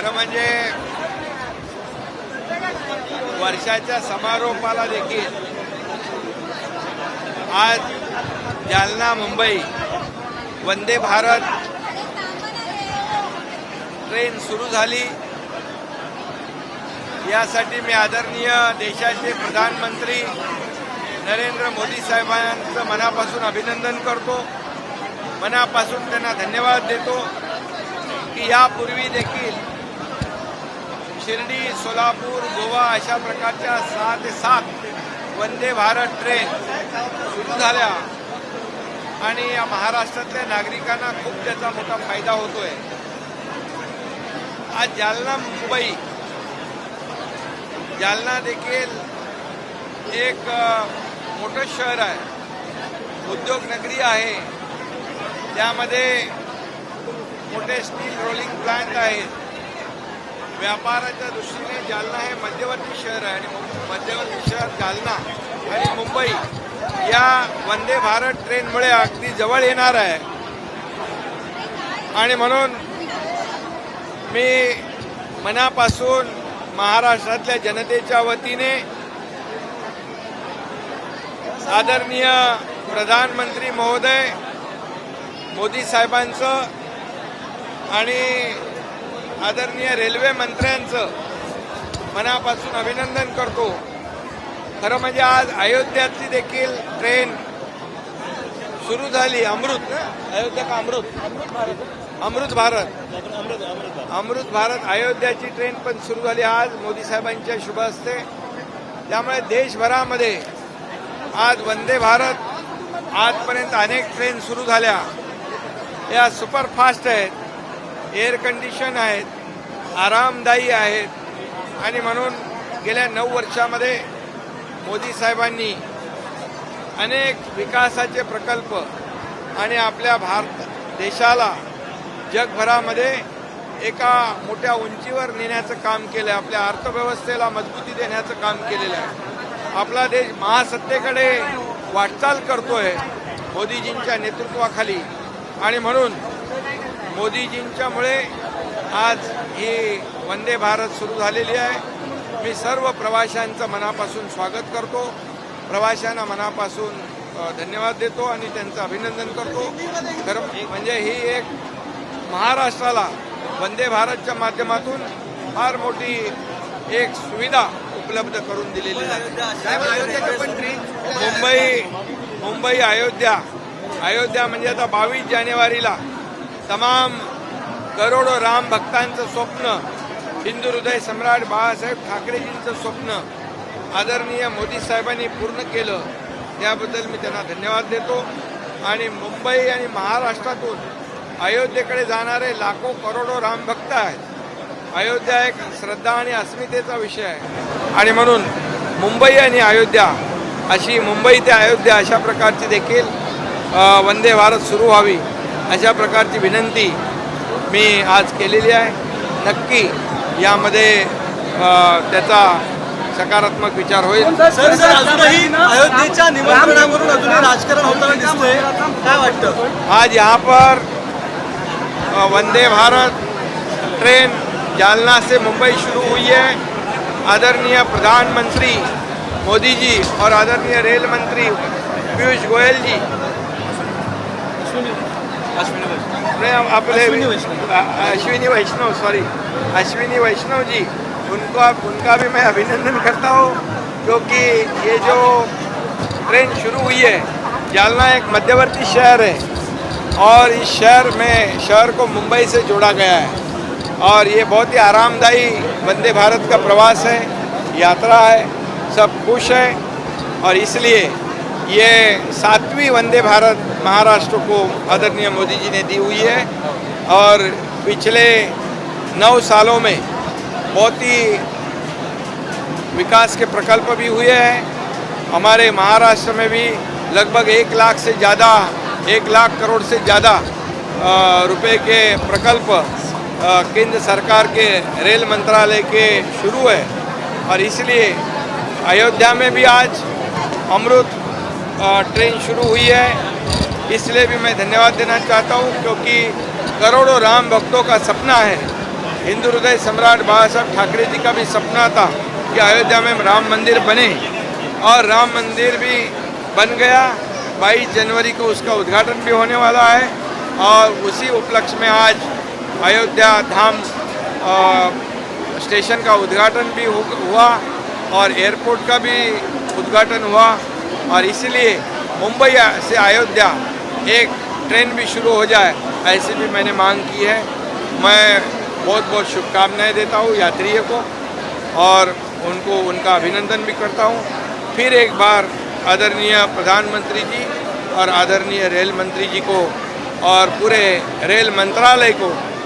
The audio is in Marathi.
खरं म्हणजे वर्षाच्या समारोपाला देखील आज जालना मुंबई वंदे भारत ट्रेन सुरू झाली. यासाठी मी आदरणीय देशाचे प्रधानमंत्री नरेंद्र मोदी साहेबांचं मनापासून अभिनंदन करतो. मनापासून त्यांना धन्यवाद देतो की यापूर्वी देखील शिर्डी सोलापूर गोवा अशा प्रकारच्या सहा ते सात वंदे भारत ट्रेन सुरू झाल्या. आणि या महाराष्ट्रातल्या नागरिकांना खूप त्याचा मोठा फायदा होतोय. आज जालना मुंबई. जालना देखील एक मोठं शहर आहे. उद्योग नगरी आहे. त्यामध्ये मोठे स्टील रोलिंग प्लांट आहेत. व्यापाराच्या दृष्टीने जालना हे मध्यवर्ती शहर आहे आणि मु- मध्यवर्ती शहर जालना आणि मुंबई या वंदे भारत ट्रेनमुळे अगदी जवळ येणार आहे. आणि म्हणून मी मनापासून महाराष्ट्रातल्या जनतेच्या वतीने आदरणीय प्रधानमंत्री महोदय मोदी साहेबांचं आणि आदरणीय रेल्वे मंत्र्यांचं मनापासून अभिनंदन करतो. खरं म्हणजे आज अयोध्यातली देखील ट्रेन सुरू झाली. अमृत ना? अयोध्या का अमृत. अमृत भारत. अमृत भारत अयोध्याची ट्रेन पण सुरू झाली आज मोदी साहेबांच्या शुभ असते त्यामुळे देशभरामध्ये आज वंदे भारत आजपर्यंत अनेक ट्रेन सुरू झाल्या. या सुपरफास्ट आहेत. एअर कंडिशन आहेत आरामदायी आहेत. आणि म्हणून गेल्या नऊ वर्षामध्ये मोदी साहेबांनी अनेक विकासाचे प्रकल्प आणि आपल्या भारत देशाला जगभरामध्ये एका मोठ्या उंचीवर नेण्याचं काम केलं आहे आपल्या अर्थव्यवस्थेला मजबूती देण्याचं काम केलेलं आहे. आपला देश महासत्तेकडे वाटचाल करतोय मोदीजींच्या नेतृत्वाखाली. आणि म्हणून मोदीजींच्यामुळे आज ही वंदे भारत सुरू झालेली आहे. मी सर्व प्रवाशांचं मनापासून स्वागत करतो. प्रवाशांना मनापासून धन्यवाद देतो आणि त्यांचं अभिनंदन करतो. खरं म्हणजे ही एक महाराष्ट्राला वंदे भारतच्या माध्यमातून फार मोठी एक सुविधा उपलब्ध करून दिलेली आहे. मुंबई मुंबई अयोध्या. अयोध्या म्हणजे आता बावीस जानेवारीला तमाम करोडो राम भक्तांचं स्वप्न हिंदू हृदय सम्राट बाळासाहेब ठाकरेजींचं स्वप्न आदरणीय मोदी साहेबांनी पूर्ण केलं त्याबद्दल मी त्यांना धन्यवाद देतो. आणि मुंबई आणि महाराष्ट्रातून अयोध्येकडे जाणारे लाखो करोडो रामभक्त आहेत. अयोध्या एक श्रद्धा आणि अस्मितेचा विषय आहे. आणि म्हणून मुंबई आणि अयोध्या अशी मुंबई ते अयोध्या अशा प्रकारची देखील वंदे भारत सुरू व्हावी. अशा प्रकारची विनंती मी आज केलेली आहे. नक्की यामध्ये त्याचा सकारात्मक विचार होईल. अजूनही अयोध्येच्या निमंत्रणावरून अजूनही राजकारण होताना दिसतंय. काय वाटतं? आज यहाँ पर वंदे भारत ट्रेन जालना से मुंबई शुरू हुई है। आदरणीय प्रधानमंत्री मोदी जी और आदरणीय रेल मंत्री पीयूष गोयल जी। अश्विनी वैष्णव। अ- अश्विनी वैष्णव सॉरी अश्विनी वैष्णव जी उनको उनका भी मैं अभिनंदन करता हूँ क्योंकि ये जो ट्रेन शुरू हुई है जालना एक मध्यवर्ती शहर है और इस शहर में शहर को मुंबई से जोड़ा गया है और ये बहुत ही आरामदायी वंदे भारत का प्रवास है यात्रा है सब खुश हैं और इसलिए ये सातवीं वंदे भारत महाराष्ट्र को आदरणीय मोदी जी ने दी हुई है और पिछले नौ सालों में बहुत ही विकास के प्रकल्प भी हुए हैं। हमारे महाराष्ट्र में भी लगभग एक लाख से ज़्यादा, एक लाख करोड़ से ज़्यादा रुपए के प्रकल्प केंद्र सरकार के रेल मंत्रालय के शुरू है। और इसलिए अयोध्या में भी आज अमृत ट्रेन शुरू हुई है। इसलिए भी मैं धन्यवाद देना चाहता हूँ, क्योंकि करोड़ों राम भक्तों का सपना है। हिंदू हृदय सम्राट बाबा साहब ठाकरे जी का भी सपना था कि अयोध्या में राम मंदिर बने। और राम मंदिर भी बन गया। 22 जनवरी को उसका उद्घाटन भी होने वाला है। और उसी उपलक्ष्य में आज अयोध्या धाम स्टेशन का उद्घाटन भी हुआ और एयरपोर्ट का भी उद्घाटन हुआ। और इसलिए मुंबई से अयोध्या एक ट्रेन भी शुरू हो जाए, ऐसी भी मैंने मांग की है। मैं बहुत बहुत शुभकामनाएँ देता हूँ यात्रियों को और उनको उनका अभिनंदन भी करता हूँ। फिर एक बार आदरणीय प्रधानमंत्री जी और आदरणीय रेल मंत्री जी को और पूरे रेल मंत्रालय को